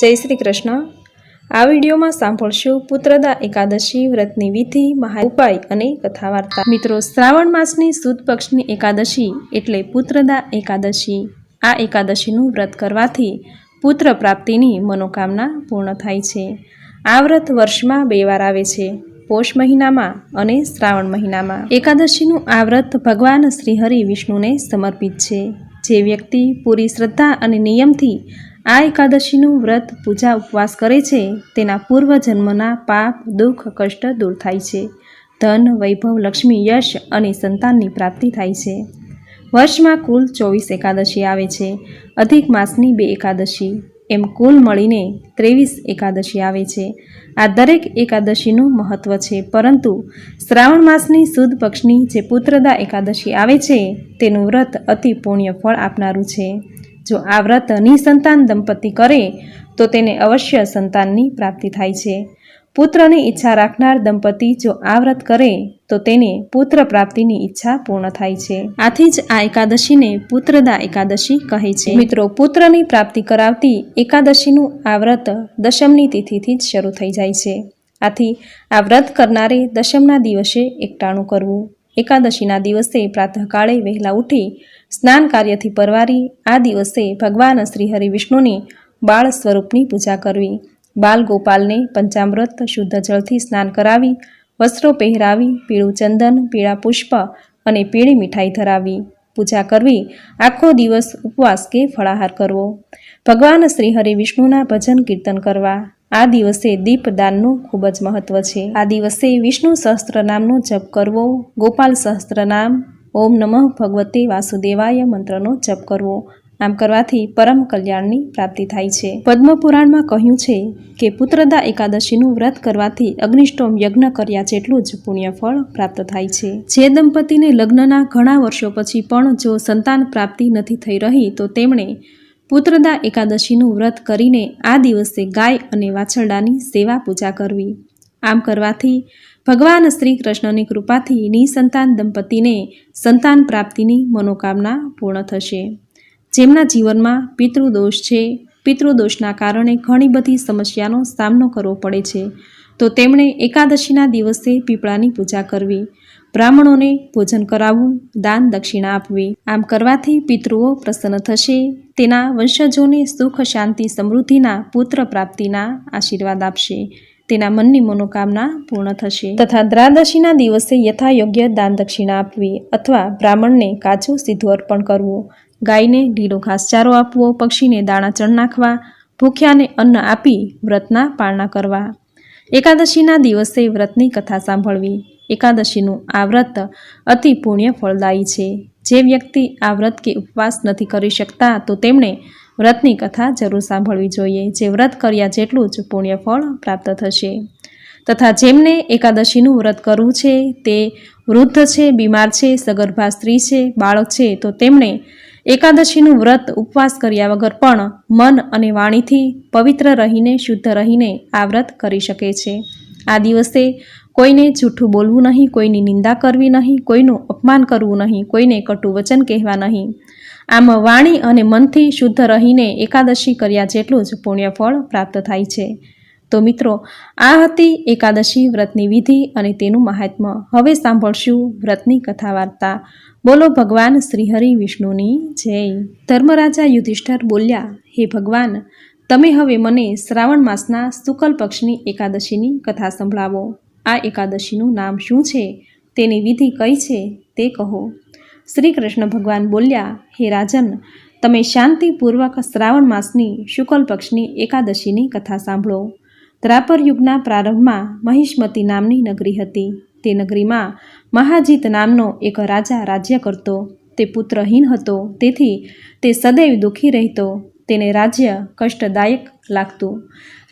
જય શ્રી કૃષ્ણ. આ વિડીયોમાં સાંભળશું પુત્રદા એકાદશી, વ્રતની વિધિ મહા ઉપાય અને કથા વાર્તા મિત્રો, શ્રાવણ માસની સુદ પક્ષની એકાદશી એટલે પુત્રદા એકાદશી. આ એકાદશીનું વ્રત કરવાથી પુત્ર પ્રાપ્તિની મનોકામના પૂર્ણ થાય છે. આ વ્રત વર્ષમાં બે વાર આવે છે, પોષ મહિનામાં અને શ્રાવણ મહિનામાં. એકાદશીનું આ વ્રત ભગવાન શ્રીહરિ વિષ્ણુને સમર્પિત છે. જે વ્યક્તિ પૂરી શ્રદ્ધા અને નિયમથી આ એકાદશીનું વ્રત પૂજા ઉપવાસ કરે છે, તેના પૂર્વજન્મના પાપ, દુઃખ, કષ્ટ દૂર થાય છે. ધન, વૈભવ, લક્ષ્મી, યશ અને સંતાનની પ્રાપ્તિ થાય છે. વર્ષમાં કુલ ચોવીસ એકાદશી આવે છે. અધિક માસની બે એકાદશી. એમ કુલ મળીને ત્રેવીસ એકાદશી આવે છે. આ દરેક એકાદશીનું મહત્ત્વ છે, પરંતુ શ્રાવણ માસની સુદ પક્ષની જે પુત્રદા એકાદશી આવે છે, તેનું વ્રત અતિ પુણ્ય ફળ આપનારું છે. જો આ વ્રત નિસંતાન દંપતી કરે, તો તેને અવશ્ય સંતાનની પ્રાપ્તિ થાય છે. પુત્રની ઈચ્છા રાખનાર દંપતી જો આ વ્રત કરે, તો તેને પુત્ર પ્રાપ્તિની ઈચ્છા પૂર્ણ થાય છે. આથી જ આ એકાદશીને પુત્રદા એકાદશી કહે છે. મિત્રો, પુત્રની પ્રાપ્તિ કરાવતી એકાદશીનું આ વ્રત દશમની તિથિથી જ શરૂ થઈ જાય છે. આથી આ વ્રત કરનારે દશમના દિવસે એકટાણું કરવું. એકાદશીના દિવસે પ્રાતઃકાળે વહેલા ઉઠી સ્નાન કાર્યથી પરવારી આ દિવસે ભગવાન શ્રી હરિ વિષ્ણુની બાળ સ્વરૂપની પૂજા કરવી. બાલ ગોપાલને પંચામૃત શુદ્ધ જળથી સ્નાન કરાવી, વસ્ત્રો પહેરાવી, પીળું ચંદન, પીળા પુષ્પ અને પીળી મીઠાઈ ધરાવી. પૂજા કરવી, આખો દિવસ ઉપવાસ કે ફળાહાર કરવો. ભગવાન શ્રી હરિ વિષ્ણુના ભજન કીર્તન કરવા. આ દિવસે દીપદાનનું ખૂબ જ મહત્વ છે. આ દિવસે વિષ્ણુ સહસ્ત્ર નામનો જપ કરવો, ગોપાલ સહસ્ત્ર નામ ઓમ નમઃ ભગવતે વાસુદેવાય મંત્રનો જપ કરવો, આમ કરવાથી પરમ કલ્યાણની પ્રાપ્તિ થાય છે. પદ્મપુરાણમાં કહ્યું છે કે પુત્રદા એકાદશીનું વ્રત કરવાથી અગ્નિષ્ટોમ યજ્ઞ કર્યા જેટલું જ પુણ્યફળ પ્રાપ્ત થાય છે. જે દંપતીને લગ્નના ઘણા વર્ષો પછી પણ જો સંતાન પ્રાપ્તિ નથી થઈ રહી, તો તેમણે પુત્રદા એકાદશીનું વ્રત કરીને આ દિવસે ગાય અને વાછરડાની સેવા પૂજા કરવી. આમ કરવાથી ભગવાન શ્રી કૃષ્ણની કૃપાથી નિસંતાન દંપતીને સંતાન પ્રાપ્તિની મનોકામના પૂર્ણ થશે. જેમના જીવનમાં પિતૃદોષ છે, પિતૃદોષના કારણે ઘણી બધી સમસ્યાનો સામનો કરવો પડે છે, તો તેમણે એકાદશીના દિવસે પીપળાની પૂજા કરવી. બ્રાહ્મણોને ભોજન કરાવવું, દાન દક્ષિણા આપવી, આમ કરવાથી પિતૃઓ પ્રસન્ન થશે. તેના વંશજોને સુખ, શાંતિ, સમૃદ્ધિના પુત્ર પ્રાપ્તિના આશીર્વાદ આપશે. તેના મનની મનોકામના પૂર્ણ થશે. તથા દ્રાદશીના દિવસે યથાયોગ્ય દાન દક્ષિણા આપવી અથવા બ્રાહ્મણને કાચું સીધું અર્પણ કરવું. ગાયને ઢીલો ઘાસચારો આપવો, પક્ષીને દાણા ચણ નાખવા, ભૂખ્યાને અન્ન આપી વ્રતના પાળના કરવા. એકાદશીના દિવસે વ્રતની કથા સાંભળવી. એકાદશીનું આ વ્રત અતિ પુણ્ય ફળદાયી છે. જે વ્યક્તિ આ વ્રત કે ઉપવાસ નથી કરી શકતા તો તેમણે વ્રતની કથા જરૂર સાંભળવી જોઈએ, જે વ્રત કર્યા જેટલું જ પુણ્યફળ પ્રાપ્ત થશે. તથા જેમને એકાદશીનું વ્રત કરવું છે, તે વૃદ્ધ છે, બીમાર છે, સગર્ભા સ્ત્રી છે, બાળક છે, તો તેમણે એકાદશીનું વ્રત ઉપવાસ કર્યા વગર પણ મન અને વાણીથી પવિત્ર રહીને, શુદ્ધ રહીને આ વ્રત કરી શકે છે. આ દિવસે કોઈને જૂઠું બોલવું નહીં, કોઈની નિંદા કરવી નહીં, કોઈનું અપમાન કરવું નહીં, કોઈને કટુ વચન કહેવા નહીં. આમ વાણી અને મનથી શુદ્ધ રહીને એકાદશી કર્યા જેટલું જ પુણ્યફળ પ્રાપ્ત થાય છે. તો મિત્રો, આ હતી એકાદશી વ્રતની વિધિ અને તેનું મહાત્મ્ય હવે સાંભળશું વ્રતની કથા વાર્તા બોલો ભગવાન શ્રીહરિ વિષ્ણુની જય. ધર્મરાજા યુધિષ્ઠર બોલ્યા, હે ભગવાન, તમે હવે મને શ્રાવણ માસના શુકલ પક્ષની એકાદશીની કથા સંભળાવો. આ એકાદશીનું નામ શું છે? તેની વિધિ કઈ છે? તે કહો. શ્રી કૃષ્ણ ભગવાન બોલ્યા, હે રાજન, તમે શાંતિપૂર્વક શ્રાવણ માસની શુકલ પક્ષની એકાદશીની કથા સાંભળો. દ્રાપર યુગના પ્રારંભમાં મહિષ્મતી નામની નગરી હતી. તે નગરીમાં મહાજીત નામનો એક રાજા રાજ્ય કરતો. તે પુત્રહીન હતો. તેથી તે સદૈવ દુઃખી રહેતો. તેને રાજ્ય કષ્ટદાયક લાગતું.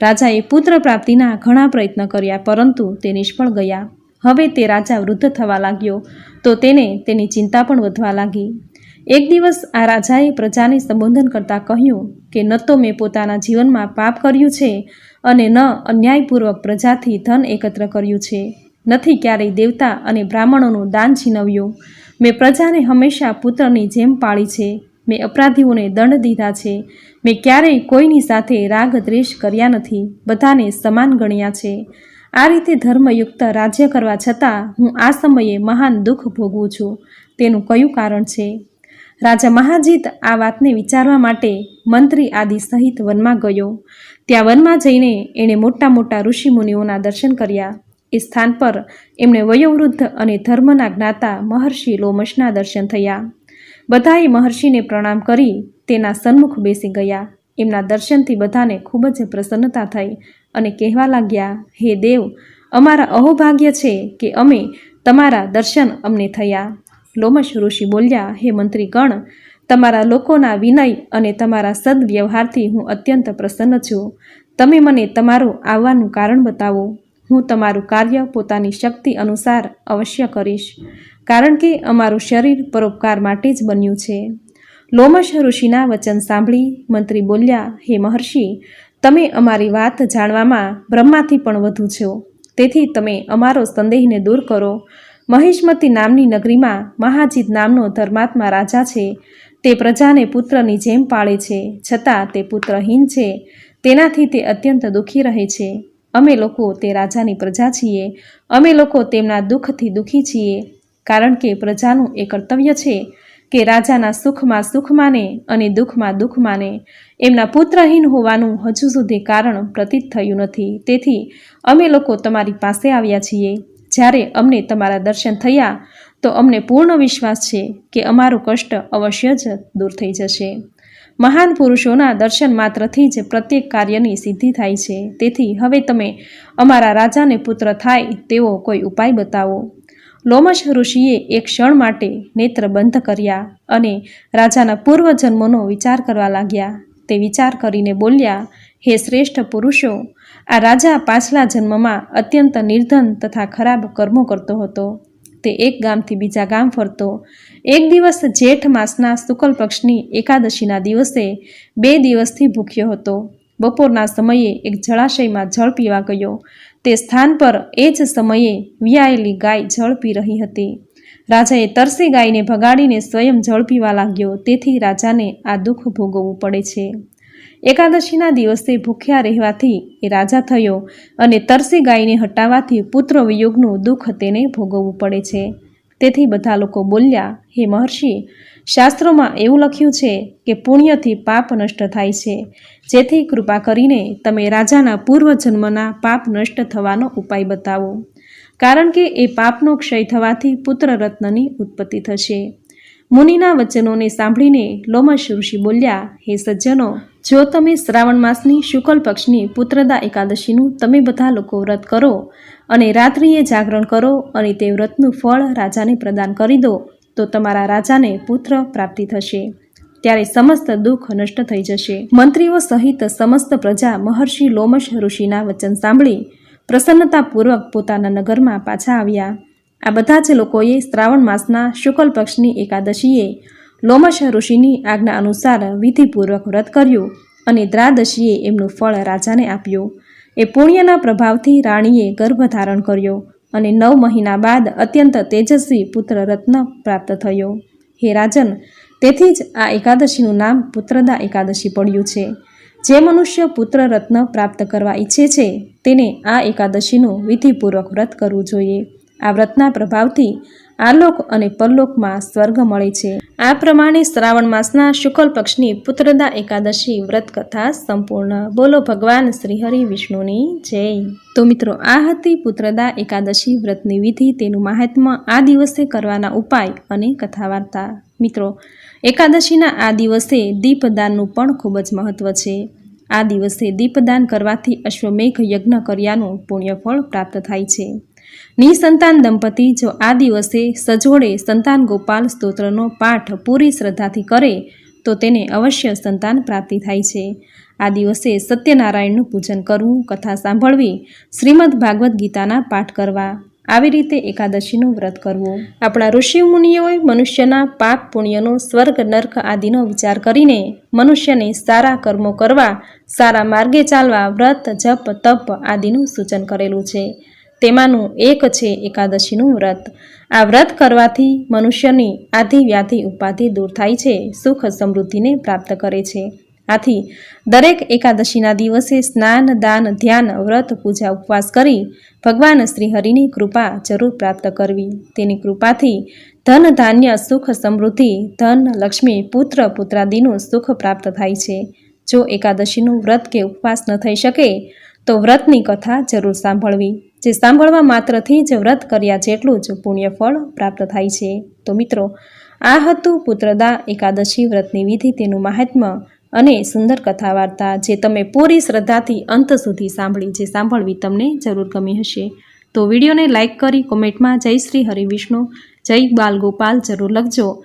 રાજાએ પુત્ર પ્રાપ્તિના ઘણા પ્રયત્ન કર્યા, પરંતુ તે નિષ્ફળ ગયા. હવે તે રાજા વૃદ્ધ થવા લાગ્યો, તો તેને તેની ચિંતા પણ વધવા લાગી. એક દિવસ આ રાજાએ પ્રજાને સંબોધન કરતાં કહ્યું કે, ન તો મેં પોતાના જીવનમાં પાપ કર્યું છે અને ન અન્યાયપૂર્વક પ્રજાથી ધન એકત્ર કર્યું છે. નથી ક્યારેય દેવતા અને બ્રાહ્મણોનું દાન છીનવ્યું. મેં પ્રજાને હંમેશા પુત્રની જેમ પાળી છે. મેં અપરાધીઓને દંડ દીધા છે. મેં ક્યારેય કોઈની સાથે રાગ દ્વેષ કર્યા નથી. બધાને સમાન ગણ્યા છે. આ રીતે ધર્મયુક્ત રાજ્ય કરવા છતાં હું આ સમયે મહાન દુઃખ ભોગવું છું. તેનું કયું કારણ છે? રાજા મહાજીત આ વાતને વિચારવા માટે મંત્રી આદિ સહિત વનમાં ગયો. ત્યાં વનમાં જઈને એણે મોટા મોટા ઋષિમુનિઓના દર્શન કર્યા. એ સ્થાન પર એમણે વયોવૃદ્ધ અને ધર્મના જ્ઞાતા મહર્ષિ લોમશના દર્શન થયા. બધાએ મહર્ષિને પ્રણામ કરી તેના સન્મુખ બેસી ગયા. એમના દર્શનથી બધાને ખૂબ જ પ્રસન્નતા થઈ અને કહેવા લાગ્યા, હે દેવ, અમારા અહોભાગ્ય છે કે અમે તમારા દર્શન અમને થયા. લોમશ ઋષિ બોલ્યા, હે મંત્રીગણ, તમારા લોકોના વિનય અને તમારા સદવ્યવહારથી હું અત્યંત પ્રસન્ન છું. તમે મને તમારું આવવાનું કારણ બતાવો. હું તમારું કાર્ય પોતાની શક્તિ અનુસાર અવશ્ય કરીશ, કારણ કે અમારું શરીર પરોપકાર માટે જ બન્યું છે. લોમશ ઋષિના વચન સાંભળી મંત્રી બોલ્યા, હે મહર્ષિ, તમે અમારી વાત જાણવામાં બ્રહ્માથી પણ વધુ છો. તેથી તમે અમારો સંદેહને દૂર કરો. મહિષ્મતી નામની નગરીમાં મહાજીત નામનો ધર્માત્મા રાજા છે. તે પ્રજાને પુત્રની જેમ પાળે છે. છતાં તે પુત્રહીન છે. તેનાથી તે અત્યંત દુઃખી રહે છે. અમે લોકો તે રાજાની પ્રજા છીએ. અમે લોકો તેમના દુઃખથી દુઃખી છીએ. કારણ કે પ્રજાનું એ કર્તવ્ય છે કે રાજાના સુખમાં સુખ માને અને દુઃખમાં દુઃખ માને. એમના પુત્રહીન હોવાનું હજુ સુધી કારણ પ્રતીત થયું નથી. તેથી અમે લોકો તમારી પાસે આવ્યા છીએ. જ્યારે અમને તમારા દર્શન થયા, તો અમને પૂર્ણ વિશ્વાસ છે કે અમારું કષ્ટ અવશ્ય જ દૂર થઈ જશે. મહાન પુરુષોના દર્શન માત્રથી જ પ્રત્યેક કાર્યની સિદ્ધિ થાય છે. તેથી હવે તમે અમારા રાજાને પુત્ર થાય તેવો કોઈ ઉપાય બતાવો. લોમશ ઋષિએ એક ક્ષણ માટે નેત્ર બંધ કર્યા અને રાજાના પૂર્વજન્મોનો વિચાર કરવા લાગ્યા. તે વિચાર કરીને બોલ્યા, હે શ્રેષ્ઠ પુરુષો, આ રાજા પાછલા જન્મમાં અત્યંત નિર્ધન તથા ખરાબ કર્મો કરતો હતો. તે એક ગામથી બીજા ગામ ફરતો. એક દિવસ જેઠ માસના શુક્લ પક્ષની એકાદશીના દિવસે બે દિવસથી ભૂખ્યો હતો. બપોરના સમયે એક જળાશયમાં જળ પીવા ગયો. તે સ્થાન પર એ જ સમયે વિયાયેલી ગાય જળ પી રહી હતી. રાજાએ તરસી ગાયને ભગાડીને સ્વયં જળ પીવા લાગ્યો. તેથી રાજાને આ દુઃખ ભોગવવું પડે છે. એકાદશીના દિવસે ભૂખ્યા રહેવાથી એ રાજા થયો અને તરસી ગાયને હટાવવાથી પુત્ર વિયોગનું દુઃખ તેને ભોગવવું પડે છે. તેથી બધા લોકો બોલ્યા, હે મહર્ષિ, શાસ્ત્રોમાં એવું લખ્યું છે કે પુણ્યથી પાપ નષ્ટ થાય છે. જેથી કૃપા કરીને તમે રાજાના પૂર્વજન્મના પાપ નષ્ટ થવાનો ઉપાય બતાવો. કારણ કે એ પાપનો ક્ષય થવાથી પુત્ર રત્નની ઉત્પત્તિ થશે. મુનિના વચનોને સાંભળીને લોમશ ઋષિ બોલ્યા, હે સજ્જનો, જો તમે શ્રાવણ માસની શુક્લ પક્ષની પુત્રદા એકાદશીનું તમે બધા લોકો વ્રત કરો અને રાત્રિએ જાગરણ કરો અને તે વ્રતનું ફળ રાજાને પ્રદાન કરી દો, તો તમારા રાજાને પુત્ર પ્રાપ્તિ થશે. ત્યારે સમસ્ત દુઃખ નષ્ટ થઈ જશે. મંત્રીઓ સહિત સમસ્ત પ્રજા મહર્ષિ લોમશ ઋષિના વચન સાંભળી પ્રસન્નતાપૂર્વક પોતાના નગરમાં પાછા આવ્યા. આ બધા જ લોકોએ શ્રાવણ માસના શુક્લ પક્ષની એકાદશીએ લોમશ ઋષિની આજ્ઞા અનુસાર વિધિપૂર્વક વ્રત કર્યું અને દ્રાદશીએ એમનું ફળ રાજાને આપ્યું. એ પુણ્યના પ્રભાવથી રાણીએ ગર્ભ ધારણ કર્યો અને નવ મહિના બાદ અત્યંત તેજસ્વી પુત્ર રત્ન પ્રાપ્ત થયો. હે રાજન, તેથી જ આ એકાદશીનું નામ પુત્રદા એકાદશી પડ્યું છે. જે મનુષ્ય પુત્ર રત્ન પ્રાપ્ત કરવા ઈચ્છે છે, તેને આ એકાદશીનું વિધિપૂર્વક વ્રત કરવું જોઈએ. આ વ્રતના પ્રભાવથી આલોક અને પરલોકમાં સ્વર્ગ મળે છે. આ પ્રમાણે શ્રાવણ માસના શુક્લ પક્ષની પુત્રદા એકાદશી વ્રત કથા સંપૂર્ણ. બોલો ભગવાન શ્રી હરિ વિષ્ણુની જય. તો મિત્રો, આ હતી પુત્રદા એકાદશી વ્રતની વિધિ. તેનું મહાત્મ્ય આ દિવસે કરવાના ઉપાય અને કથા વાર્તા મિત્રો, એકાદશીના આ દિવસે દીપદાનનું પણ ખૂબ જ મહત્વ છે. આ દિવસે દીપદાન કરવાથી અશ્વમેઘ યજ્ઞ કર્યાનું પુણ્યફળ પ્રાપ્ત થાય છે. નિસંતાન દંપતી જો આ દિવસે સજોડે સંતાન ગોપાલ સ્તોત્રનો પાઠ પૂરી શ્રદ્ધાથી કરે, તો તેને અવશ્ય સંતાન પ્રાપ્તિ થાય છે. આ દિવસે સત્યનારાયણનું પૂજન કરવું, કથા સાંભળવી, શ્રીમદ ભાગવદ્ ગીતાના પાઠ કરવા, આવી રીતે એકાદશીનું વ્રત કરવું. આપણા ઋષિ મુનિઓએ મનુષ્યના પાપ પુણ્યનો સ્વર્ગ, નર્ક આદિનો વિચાર કરીને મનુષ્યને સારા કર્મો કરવા, સારા માર્ગે ચાલવા, વ્રત, જપ, તપ આદિનું સૂચન કરેલું છે. તેમાંનું એક છે એકાદશીનું વ્રત. આ વ્રત કરવાથી મનુષ્યની આધિ વ્યાધિ ઉપાધિ દૂર થાય છે, સુખ સમૃદ્ધિને પ્રાપ્ત કરે છે. આથી દરેક એકાદશીના દિવસે સ્નાન, દાન, ધ્યાન, વ્રત, પૂજા, ઉપવાસ કરી ભગવાન શ્રીહરિની કૃપા જરૂર પ્રાપ્ત કરવી. તેની કૃપાથી ધન, ધાન્ય, સુખ સમૃદ્ધિ, ધન, લક્ષ્મી, પુત્ર, પુત્રાદિનું સુખ પ્રાપ્ત થાય છે. જો એકાદશીનું વ્રત કે ઉપવાસ ન થઈ શકે, તો વ્રતની કથા જરૂર સાંભળવી. જે સાંભળવા માત્રથી જ વ્રત કર્યા જેટલું જ પુણ્યફળ પ્રાપ્ત થાય છે. તો મિત્રો, આ હતું પુત્રદા એકાદશી વ્રતની વિધિ તેનું મહાત્મ્ય અને સુંદર કથા વાર્તા જે તમે પૂરી શ્રદ્ધાથી અંત સુધી સાંભળી જે સાંભળવી તમને જરૂર ગમી હશે. તો વિડીયોને લાઇક કરી કોમેન્ટમાં જય શ્રી હરિવિષ્ણુ જય બાલ ગોપાલ જરૂર લખજો.